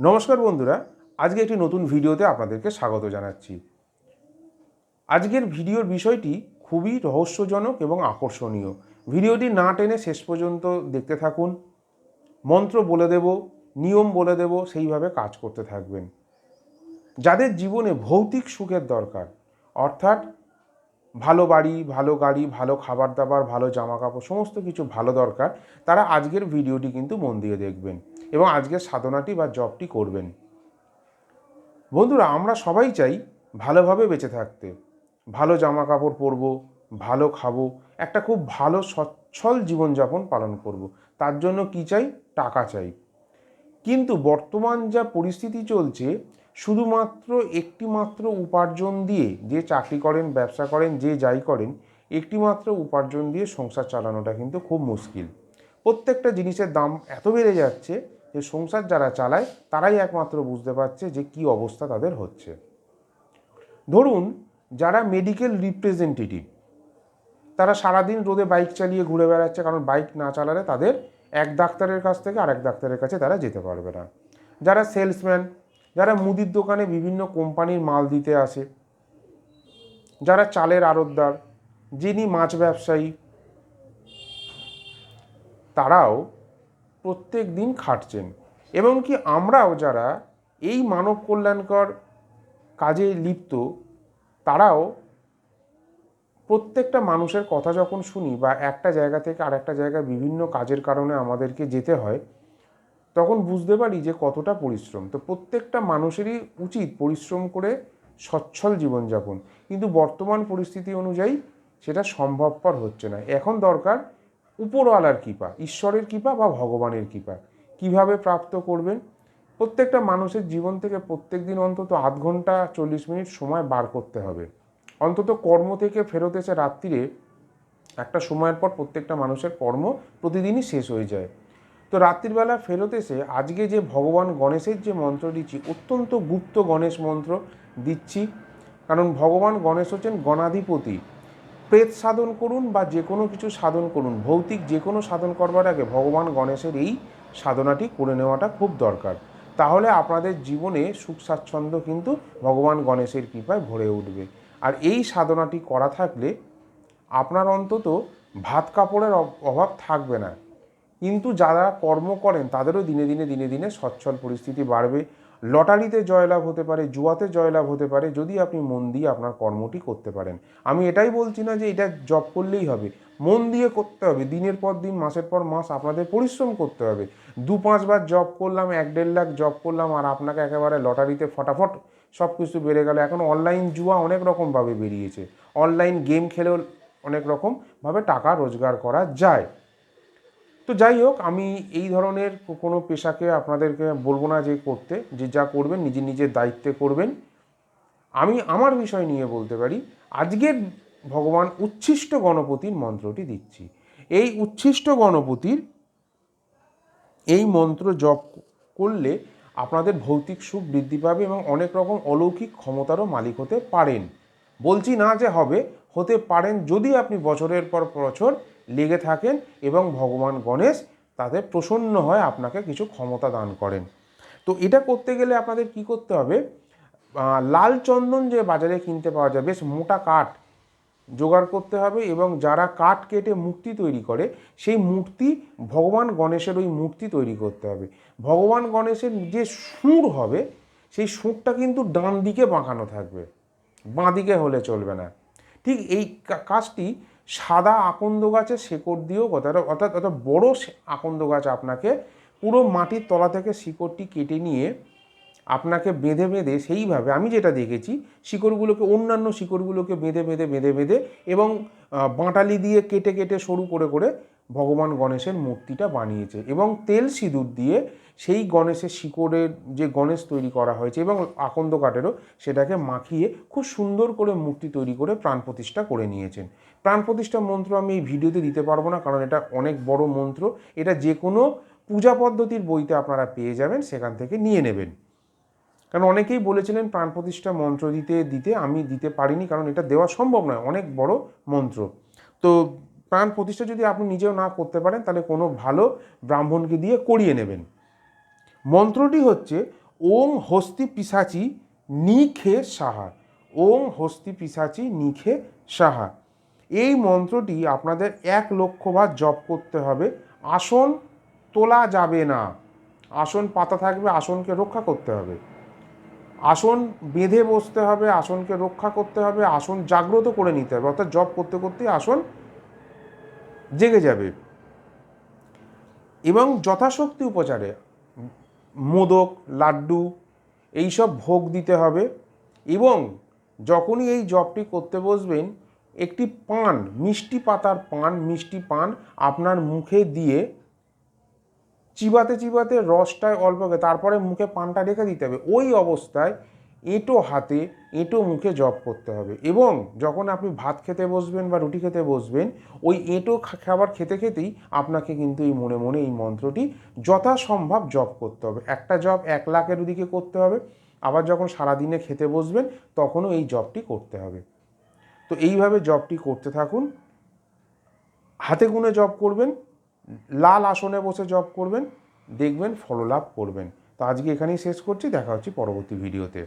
নমস্কার বন্ধুরা, আজকে একটি নতুন ভিডিওতে আপনাদেরকে স্বাগত জানাচ্ছি। আজকের ভিডিওর বিষয়টি খুবই রহস্যজনক এবং আকর্ষণীয়। ভিডিওটি না টেনে শেষ পর্যন্ত দেখতে থাকুন। মন্ত্র বলে দেব, নিয়ম বলে দেব, সেইভাবে কাজ করতে থাকবেন। যাদের জীবনে ভৌতিক সুখের দরকার, অর্থাৎ ভালো বাড়ি, ভালো গাড়ি, ভালো খাবার দাবার, ভালো জামা কাপড়, সমস্ত কিছু ভালো দরকার, তারা আজকের ভিডিওটি কিন্তু মন দিয়ে দেখবেন। এবং আজকের সাধনাটি বা জবটি করবেন। বন্ধুরা, আমরা সবাই চাই ভালোভাবে বেঁচে থাকতে। ভালো জামা কাপড় পরবো, ভালো খাব, একটা খুব ভালো, সচ্ছল জীবনযাপন পালন করব। তার জন্য কি চাই? টাকা চাই। কিন্তু বর্তমান যা পরিস্থিতি চলছে, শুধুমাত্র একটি মাত্র উপার্জন দিয়ে যে চাকরি করেন, ব্যবসা করেন, যে যাই করেন একটি মাত্র উপার্জন দিয়ে সংসার চালানোটা কিন্তু খুব মুশকিল। প্রত্যেকটা জিনিসের দাম এত বেড়ে যাচ্ছে যে সংসার যারা চালায়, তারাই একমাত্র বুঝতে পারছে যে কি অবস্থা তাদের হচ্ছে। ধরুন, যারা মেডিকেল রিপ্রেজেন্টেটিভ তারা সারাদিন রোদে বাইক চালিয়ে ঘুরে বেড়াচ্ছে, কারণ বাইক না চালালে তাদের এক ডাক্তারের কাছ থেকে আরেক ডাক্তারের কাছে তারা যেতে পারবে না। যারা সেলসম্যান যারা মুদির দোকানে বিভিন্ন কোম্পানির মাল দিতে আসে, যারা চালের আড়তদার, যিনি মাছ ব্যবসায়ী, তারাও প্রত্যেক দিন খাটছেন। এবং কি আমরাও যারা এই মানব কল্যাণকর কাজে লিপ্ত, তারাও প্রত্যেকটা মানুষের কথা যখন শুনি বা একটা জায়গা থেকে আর একটা জায়গায় বিভিন্ন কাজের কারণে আমাদেরকে যেতে হয়, তখন বুঝতে পারি যে কতটা পরিশ্রম। তো প্রত্যেকটা মানুষেরই উচিত পরিশ্রম করে সচ্ছল জীবনযাপন। কিন্তু বর্তমান পরিস্থিতি অনুযায়ী সেটা সম্ভবপর হচ্ছে না। এখন দরকার উপরওয়ালার কৃপা, ঈশ্বরের কৃপা বা ভগবানের কৃপা। কীভাবে প্রাপ্ত করবেন? প্রত্যেকটা মানুষের জীবন থেকে প্রত্যেক দিন অন্তত আধ ঘণ্টা চল্লিশ মিনিট সময় বার করতে হবে। অন্তত কর্ম থেকে ফেরত এসে রাত্রিরে একটা সময়ের পর প্রত্যেকটা মানুষের কর্ম প্রতিদিনই শেষ হয়ে যায়। তো রাত্রিবেলা ফেরত এসে আজকে যে ভগবান গণেশের যে মন্ত্র দিচ্ছি, অত্যন্ত গুপ্ত গণেশ মন্ত্র দিচ্ছি। কারণ ভগবান গণেশ হচ্ছেন গণাধিপতি। প্রেত সাধন করুন বা যে কোনো কিছু সাধন করুন, ভৌতিক যে কোনো সাধন করবার আগে ভগবান গণেশের এই সাধনাটি করে নেওয়াটা খুব দরকার। তাহলে আপনাদের জীবনে সুখ স্বাচ্ছন্দ্য কিন্তু ভগবান গণেশের কৃপায় ভরে উঠবে। আর এই সাধনাটি করা থাকলে আপনার অন্তত ভাত কাপড়ের অভ- অভাব থাকবে না। কিন্তু যারা কর্ম করেন, তাদেরও দিনে দিনে দিনে দিনে সচ্ছল পরিস্থিতি বাড়বে। লটারিতে জয়লাভ হতে পারে, জুয়াতে জয়লাভ হতে পারে, যদি আপনি মন দিয়ে আপনার কর্মটি করতে পারেন। আমি এটাই বলছি না যে এটা জব করলেই হবে। মন দিয়ে করতে হবে। দিনের পর দিন, মাসের পর মাস আপনাদের পরিশ্রম করতে হবে। দু পাঁচবার জব করলাম, এক দেড় লাখ জব করলাম, আর আপনাকে একেবারে লটারিতে ফটাফট সব কিছু বেড়ে গেল। এখন অনলাইন জুয়া অনেক রকমভাবে বেরিয়েছে। অনলাইন গেম খেলেও অনেক রকমভাবে টাকা রোজগার করা যায়। তো যাই হোক, আমি এই ধরনের কোনো পেশাকে আপনাদেরকে বলব না যে করতে। যে যা করবেন, নিজে নিজের দায়িত্বে করবেন। আমি আমার বিষয় নিয়ে বলতে পারি, আজকের ভগবান উচ্ছিষ্ট গণপতির মন্ত্রটি দিচ্ছি। এই উচ্ছিষ্ট গণপতির এই মন্ত্র জপ করলে আপনাদের ভৌতিক সুখ বৃদ্ধি পাবে এবং অনেক রকম অলৌকিক ক্ষমতারও মালিক হতে পারেন। বলছি না যে হবে, হতে পারেন যদি আপনি বছরের পর বছর লেগে থাকেন এবং ভগবান গণেশ তাতে প্রসন্ন হয়, আপনাকে কিছু ক্ষমতা দান করেন। তো এটা করতে গেলে আপনাদের কি করতে হবে? লাল চন্দন যে বাজারে কিনতে পাওয়া যায়, বেশ মোটা কাঠ জোগাড় করতে হবে এবং যারা কাঠ কেটে মূর্তি তৈরি করে, সেই মূর্তি ভগবান গণেশের ওই মূর্তি তৈরি করতে হবে। ভগবান গণেশের যে সুর হবে, সেই সুরটা কিন্তু ডান দিকে বাঁকানো থাকবে। বাঁ দিকে হলে চলবে না। ঠিক এই কাজটি সাদা আকন্দ গাছে শেকড় দিয়েও কথাটা অর্থাৎ অর্থাৎ বড়ো আকন্দ গাছ আপনাকে পুরো মাটির তলা থেকে শিকড়টি কেটে নিয়ে আপনাকে বেঁধে বেঁধে সেইভাবে, আমি যেটা দেখেছি, শিকড়গুলোকে, অন্যান্য শিকড়গুলোকে বেঁধে বেঁধে বেঁধে বেঁধে এবং বাঁটালি দিয়ে কেটে কেটে সরু করে করে ভগবান গণেশের মূর্তিটা বানিয়েছে এবং তেল সিঁদুর দিয়ে সেই গণেশের শিকড়ের যে গণেশ তৈরি করা হয়েছে এবং আকন্দ কাঠেরও সেটাকে মাখিয়ে খুব সুন্দর করে মূর্তি তৈরি করে প্রাণ প্রতিষ্ঠা করে নিয়েছেন। প্রাণ প্রতিষ্ঠা মন্ত্র আমি এই ভিডিওতে দিতে পারব না, কারণ এটা অনেক বড় মন্ত্র। এটা যে কোনো পূজা পদ্ধতির বইতে আপনারা পেয়ে যাবেন, সেখান থেকে নিয়ে নেবেন। কারণ অনেকেই বলেছিলেন প্রাণ প্রতিষ্ঠা মন্ত্র দিতে দিতে আমি দিতে পারিনি, কারণ এটা দেওয়া সম্ভব নয়, অনেক বড় মন্ত্র। তো প্রাণ প্রতিষ্ঠা যদি আপনি নিজেও না করতে পারেন, তাহলে কোনো ভালো ব্রাহ্মণকে দিয়ে করিয়ে নেবেন। মন্ত্রটি হচ্ছে, ওং হস্তি পিসাচি নিখে সাহা। ওং হস্তি পিসাচি নিখে সাহা। এই মন্ত্রটি আপনাদের এক লক্ষবার জপ করতে হবে। আসন তোলা যাবে না। আসন পাতা থাকবে, আসনকে রক্ষা করতে হবে। আসন বেঁধে বসতে হবে, আসনকে রক্ষা করতে হবে, আসন জাগ্রত করে নিতে হবে। অর্থাৎ জব করতে করতেই আসন জেগে যাবে। এবং যথাশক্তি উপচারে মোদক, লাড্ডু, এইসব ভোগ দিতে হবে এবং যখনই এই জবটি করতে বসবেন, একটি পান, মিষ্টি পাতার পান, মিষ্টি পান আপনার মুখে দিয়ে চিবাতে চিবাতে রসটায় অল্প তারপরে মুখে পানটা রেখে দিতে হবে। ওই অবস্থায় এঁটো হাতে এঁটো মুখে জপ করতে হবে। এবং যখন আপনি ভাত খেতে বসবেন বা রুটি খেতে বসবেন, ওই এঁটো খাবার খেতে খেতেই আপনাকে কিন্তু এই মনে মনে এই মন্ত্রটি যথাসম্ভব জপ করতে হবে। একটা জপ এক লাখের দিকে করতে হবে, আবার যখন সারাদিনে খেতে বসবেন, তখনও এই জবটি করতে হবে। তো এইভাবে জবটি করতে থাকুন। হাতে গুনে জব করবেন, লাল আসনে বসে জব করবেন, দেখবেন ফললাভ করবেন। তো আজকে এখানেই শেষ করছি, দেখা হচ্ছে পরবর্তী ভিডিওতে।